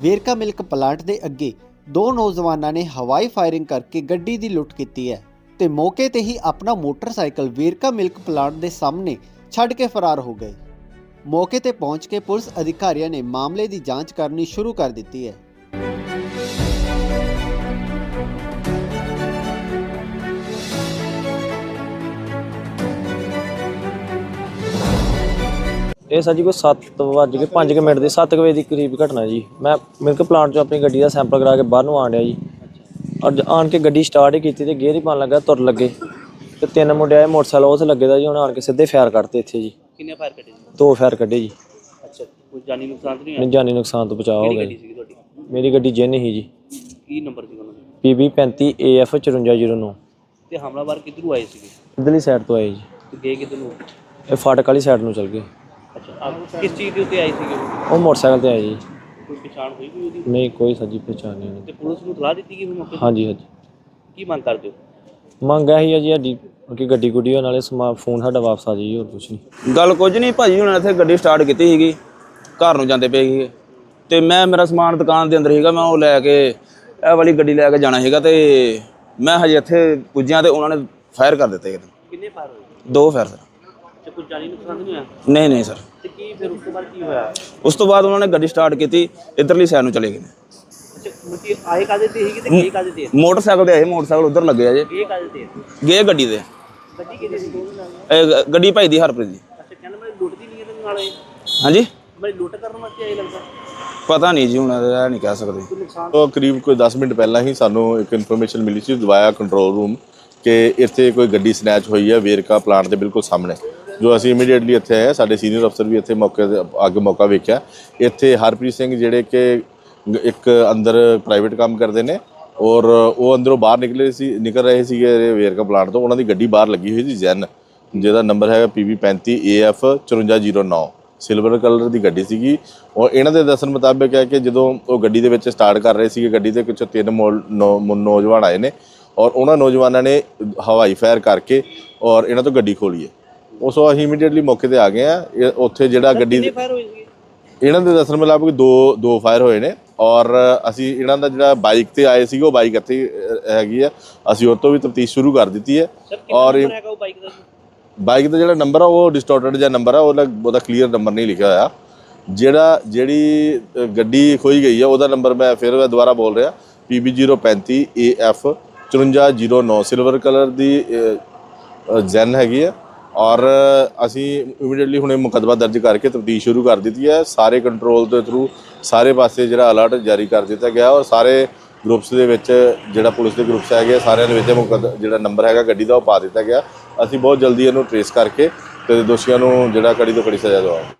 Verka milk plant ਦੇ ਅੱਗੇ ਦੋ ਨੌਜਵਾਨਾਂ ਨੇ ਹਵਾਈ ਫਾਇਰਿੰਗ ਕਰਕੇ ਗੱਡੀ ਦੀ ਲੁੱਟ ਕੀਤੀ ਹੈ ਤੇ ਮੌਕੇ ਤੇ ਹੀ ਆਪਣਾ ਮੋਟਰਸਾਈਕਲ ਵੇਰਕਾ ਮਿਲਕ ਪਲਾਂਟ ਦੇ ਸਾਹਮਣੇ ਛੱਡ ਕੇ ਫਰਾਰ ਹੋ ਗਏ। ਮੌਕੇ ਤੇ ਪਹੁੰਚ ਕੇ ਪੁਲਿਸ ਅਧਿਕਾਰੀਆਂ ਨੇ ਮਾਮਲੇ ਦੀ ਜਾਂਚ ਕਰਨੀ ਸ਼ੁਰੂ ਕਰ ਦਿੱਤੀ ਹੈ। ਇਹ ਸਰ ਜੀ ਕੋਈ 7 ਵੱਜ ਕੇ 5 ਮਿੰਟ ਦੇ 7 ਵਜੇ ਦੀ ਕਰੀਬ ਘਟਨਾ ਜੀ। ਮੈਂ ਮਿਲਕ ਪਲਾਂਟ ਚੋਂ ਆਪਣੀ ਗੱਡੀ ਦਾ ਸੈਂਪਲ ਕਰਾ ਕੇ ਬਾਹਰ ਨੂੰ ਆਣ ਡਿਆ ਜੀ। ਔਰ ਆਣ ਕੇ ਗੱਡੀ ਸਟਾਰਟ ਹੀ ਕੀਤੀ ਤੇ ਗੇਅਰ ਹੀ ਪਾਣ ਲੱਗਾ ਤੁਰ ਲੱਗੇ। ਤੇ ਤਿੰਨ ਮੁੰਡੇ ਆਏ ਮੋਟਰਸਾਈਕਲ ਉਸ ਲੱਗੇ ਦਾ ਜੀ ਉਹਨਾਂ ਆਣ ਕੇ ਸਿੱਧੇ ਫਾਇਰ ਕੱਢਤੇ ਇੱਥੇ ਜੀ। ਕਿੰਨੇ ਫਾਇਰ ਜੀ? ਦੋ ਫਾਇਰ ਕੱਢੇ ਜੀ। ਅੱਛਾ ਕੋਈ ਜਾਨੀ ਨੁਕਸਾਨ ਤਾਂ ਨਹੀਂ ਨਹੀਂ ਜਾਨੀ ਨੁਕਸਾਨ ਤੋਂ ਬਚਾਅ ਹੋ ਹੋਇਆ ਗਿਆ ਜੀ। ਮੇਰੀ ਗੱਡੀ ਜਿੰਨ ਹੀ ਜੀ। ਕੀ ਨੰਬਰ ਸੀ ਉਹਨਾਂ ਦਾ? PB 35 AF 5409 ਤੇ ਹਮਲਾਵਰ ਕਿੱਧਰੋਂ ਆਏ ਸੀਗੇ? ਇਧਰਲੀ ਸਾਈਡ ਤੋਂ ਆਏ ਜੀ। ਤੇ ਗਏ ਕਿੱਧਰ? ਨੂੰ ਇਹ ਫਾਟਕ ਵਾਲੀ ਸਾਈਡ ਨੂੰ ਚਲ ਗਏ। ਅੱਛਾ ਆਪ ਕਿਸ ਚੀਜ਼ ਦੇ ਉੱਤੇ ਆਏ ਸੀਗੇ ਉਹ? ਉਹ ਮੋਟਰਸਾਈਕਲ ਤੇ ਆਏ ਜੀ। ਕੋਈ ਪਛਾਣ ਹੋਈ ਕੋਈ ਉਹਦੀ? ਨਹੀਂ ਕੋਈ ਸੱਜੀ ਪਛਾਣ ਨਹੀਂ ਤੇ ਪੁਲਿਸ ਨੂੰ ਤਲਾਹ ਦਿੱਤੀ ਗਈ ਮੌਕੇ ਤੇ? ਹਾਂਜੀ ਹਾਂਜੀ। ਕੀ ਮੰਗ ਕਰਦੇ ਹੋ? ਮੰਗ ਇਹੀ ਹੈ ਜੀ ਸਾਡੀ ਕਿ ਗੱਡੀ ਗੁੱਡੀ ਹੋਣ ਨਾਲੇ ਸਮਾ ਫੋਨ ਸਾਡਾ ਵਾਪਸ ਆ ਜਾਈ ਹੋਰ ਕੁਝ ਨਹੀਂ। ਗੱਲ ਕੁਝ ਨਹੀਂ ਭਾਜੀ ਹੁਣ ਇੱਥੇ ਗੱਡੀ ਸਟਾਰਟ ਕੀਤੀ ਸੀਗੀ ਘਰ ਨੂੰ ਜਾਂਦੇ ਪਏ ਸੀਗੇ। ਤੇ ਮੈਂ ਮੇਰਾ ਸਮਾਨ ਦੁਕਾਨ ਦੇ ਅੰਦਰ ਸੀਗਾ ਮੈਂ ਉਹ ਲੈ ਕੇ ਇਹ ਵਾਲੀ ਗੱਡੀ ਲੈ ਕੇ ਜਾਣਾ ਸੀਗਾ ਤੇ ਮੈਂ ਹਜੇ ਇੱਥੇ ਪੁੱਜਿਆ ਤੇ ਉਹਨਾਂ ਨੇ ਫਾਇਰ ਕਰ ਦਿੱਤੇ ਇੱਕਦਮ ਕਿੰਨੇ ਫਾਇਰ ਹੋਏ? ਦੋ ਫਾਇਰ ਕੋਈ ਜਾਨੀ ਨੁਕਸਾਨ ਤਾਂ ਨਹੀਂ ਹੋਇਆ? ਨਹੀਂ ਨਹੀਂ ਸਰ। ਤੇ ਕੀ ਫਿਰ ਉਸ ਤੋਂ ਬਾਅਦ ਕੀ ਹੋਇਆ? ਉਸ ਤੋਂ ਬਾਅਦ ਉਹਨਾਂ ਨੇ ਗੱਡੀ ਸਟਾਰਟ ਕੀਤੀ ਇਧਰਲੀ ਸਾਈਡ ਨੂੰ ਚਲੇ ਗਏ ਨੇ। ਅੱਛਾ ਮੁੱਤੀ ਆਏ ਕਾਦੇ ਤੇ ਸੀਗੇ ਤੇ ਗਏ ਕਾਦੇ ਤੇ? ਮੋਟਰਸਾਈਕਲ ਤੇ ਆਏ ਮੋਟਰਸਾਈਕਲ ਉਧਰ ਲੱਗੇ ਆ ਜੇ। ਗਏ ਕਾਦੇ ਤੇ? ਗਏ ਗੱਡੀ ਦੇ। ਗੱਡੀ ਕਿਹਦੀ ਸੀ? ਇਹ ਗ- ਗੱਡੀ ਭਾਈ ਦੀ ਹਰਪ੍ਰੀਤ ਦੀ। ਅੱਛਾ ਕਹਿੰਦਾ ਮੈਂ ਲੁੱਟਦੀ ਨਹੀਂ ਇਹਦੇ ਨਾਲ ਇਹ। ਹਾਂਜੀ? ਮੈਂ ਲੁੱਟ ਕਰਨ ਵਾਸਤੇ ਆਏ ਲੱਗਦਾ। ਪਤਾ ਨਹੀਂ ਜੀ ਹੁਣ ਇਹ ਨਹੀਂ ਕਹਿ ਸਕਦੇ। ਉਹ ਕਰੀਬ ਕੋਈ 10 ਮਿੰਟ ਪਹਿਲਾਂ ਹੀ ਸਾਨੂੰ ਇੱਕ ਇਨਫੋਰਮੇਸ਼ਨ ਮਿਲੀ ਸੀ ਦਵਾਇਆ ਕੰਟਰੋਲ ਰੂਮ ਕਿ ਇੱਥੇ ਕੋਈ ਗੱਡੀ ਸਨੈਚ ਹੋਈ ਹੈ ਵੇਰਕਾ ਪਲਾਂਟ ਦੇ ਬਿਲਕੁਲ ਸਾਹਮਣੇ। ਜੋ ਅਸੀਂ ਇਮੀਡੀਏਟਲੀ ਇੱਥੇ ਆਏ ਸਾਡੇ ਸੀਨੀਅਰ ਅਫਸਰ ਵੀ ਇੱਥੇ ਮੌਕੇ ਤੇ ਅੱਗੇ ਮੌਕਾ ਵੇਖਿਆ। ਇੱਥੇ ਹਰਪ੍ਰੀਤ ਸਿੰਘ ਜਿਹੜੇ ਕਿ ਇੱਕ ਅੰਦਰ ਪ੍ਰਾਈਵੇਟ ਕੰਮ ਕਰਦੇ ਨੇ ਔਰ ਉਹ ਅੰਦਰੋਂ ਬਾਹਰ ਨਿਕਲੇ ਸੀ, ਨਿਕਲ ਰਹੇ ਸੀਗੇ ਵੇਰਕਾ ਪਲਾਂਟ ਤੋਂ। ਉਹਨਾਂ ਦੀ ਗੱਡੀ ਬਾਹਰ ਲੱਗੀ ਹੋਈ ਸੀ ਜੈਨ ਜਿਹਦਾ ਨੰਬਰ ਹੈਗਾ PB35 AF 5409 ਸਿਲਵਰ ਕਲਰ ਦੀ ਗੱਡੀ ਸੀਗੀ। ਔਰ ਇਹਨਾਂ ਦੇ ਦੱਸਣ ਮੁਤਾਬਕ ਹੈ ਕਿ ਜਦੋਂ ਉਹ ਗੱਡੀ ਦੇ ਵਿੱਚ ਸਟਾਰਟ ਕਰ ਰਹੇ ਸੀਗੇ, ਗੱਡੀ ਦੇ ਕੁਝ ਤਿੰਨ ਮੋਲ- ਨੌ- ਨੌਜਵਾਨ ਆਏ ਨੇ ਔਰ ਉਹਨਾਂ ਨੌਜਵਾਨਾਂ ਨੇ ਹਵਾਈ ਫਾਇਰ ਕਰਕੇ ਔਰ ਇਹਨਾਂ ਤੋਂ ਗੱਡੀ ਖੋਲੀ ਹੈ। ਉਸ ਅਸੀਂ ਇਮੀਡੀਏਟਲੀ ਮੌਕੇ ਤੇ ਆ ਗਏ ਆ ਇਹ ਉੱਥੇ ਜਿਹੜਾ ਗੱਡੀ ਫਾਇਰ ਹੋਏ ਇਹਨਾਂ ਦੇ ਦੱਸਣ ਮੁਤਾਬਕ ਦੋ ਦੋ ਫਾਇਰ ਹੋਏ ਨੇ ਔਰ ਅਸੀਂ ਇਹਨਾਂ ਦਾ ਜਿਹੜਾ ਬਾਈਕ ਤੇ ਆਏ ਸੀਗੇ ਉਹ ਬਾਈਕ ਇੱਥੇ ਅਹ, ਹੈਗੀ ਆ। ਅਸੀਂ ਉਹ ਤੋਂ ਵੀ ਤਫਤੀਸ਼ ਸ਼ੁਰੂ ਕਰ ਦਿੱਤੀ ਹੈ। ਸਰ ਕਿੰਨਾ ਔਰ ਇਹ- ਨੰਬਰ ਹੈਗਾ ਉਹ ਬਾਈਕ ਦਾ? ਜੀ? ਬਾਈਕ ਦਾ ਜਿਹੜਾ ਨੰਬਰ ਆ ਉਹ ਡਿਸਟੋਰਟਡ ਜਿਹਾ ਨੰਬਰ ਆ ਉਹਦਾ ਉਹਦਾ ਕਲੀਅਰ ਨੰਬਰ ਨਹੀਂ ਲਿਖਿਆ ਹੋਇਆ। ਜਿਹੜਾ ਜਿਹੜੀ ਅ, ਗੱਡੀ ਖੋਈ ਗਈ ਆ ਉਹਦਾ ਨੰਬਰ ਮੈਂ ਫਿਰ ਮੈਂ ਦੁਬਾਰਾ ਬੋਲ ਰਿਹਾ। PB035 AF 5409 ਸਿਲਵਰ ਕਲਰ ਦੀ ਜੈਨ ਹੈਗੀ ਆ। ਔਰ ਅਸੀਂ ਇਮੀਡੀਏਟਲੀ ਹੁਣੇ ਮੁਕੱਦਮਾ ਦਰਜ ਕਰਕੇ ਤਬਦੀਲ ਸ਼ੁਰੂ ਕਰ ਦਿੱਤੀ ਹੈ। ਸਾਰੇ ਕੰਟਰੋਲ ਦੇ ਥਰੂ ਸਾਰੇ ਪਾਸੇ ਜਿਹੜਾ ਅਲਰਟ ਜਾਰੀ ਕਰ ਦਿੱਤਾ ਗਿਆ ਔਰ ਸਾਰੇ ਗਰੁੱਪਸ ਦੇ ਵਿੱਚ ਜਿਹੜਾ ਪੁਲਿਸ ਦੇ ਗਰੁੱਪਸ ਹੈਗੇ ਸਾਰਿਆਂ ਦੇ ਵਿੱਚ ਮੁਕੱਦ, ਜਿਹੜਾ ਨੰਬਰ ਹੈਗਾ ਗੱਡੀ ਦਾ ਉਹ ਪਾ ਦਿੱਤਾ ਗਿਆ। ਅਸੀਂ ਬਹੁਤ ਜਲਦੀ ਇਹਨੂੰ ਟਰੇਸ ਕਰਕੇ ਤੇ ਦੋਸ਼ੀਆਂ ਨੂੰ ਜਿਹੜਾ ਕੜੀ ਤੋਂ ਕੜੀ ਸਜ਼ਾ ਦਵਾਵਾਂਗੇ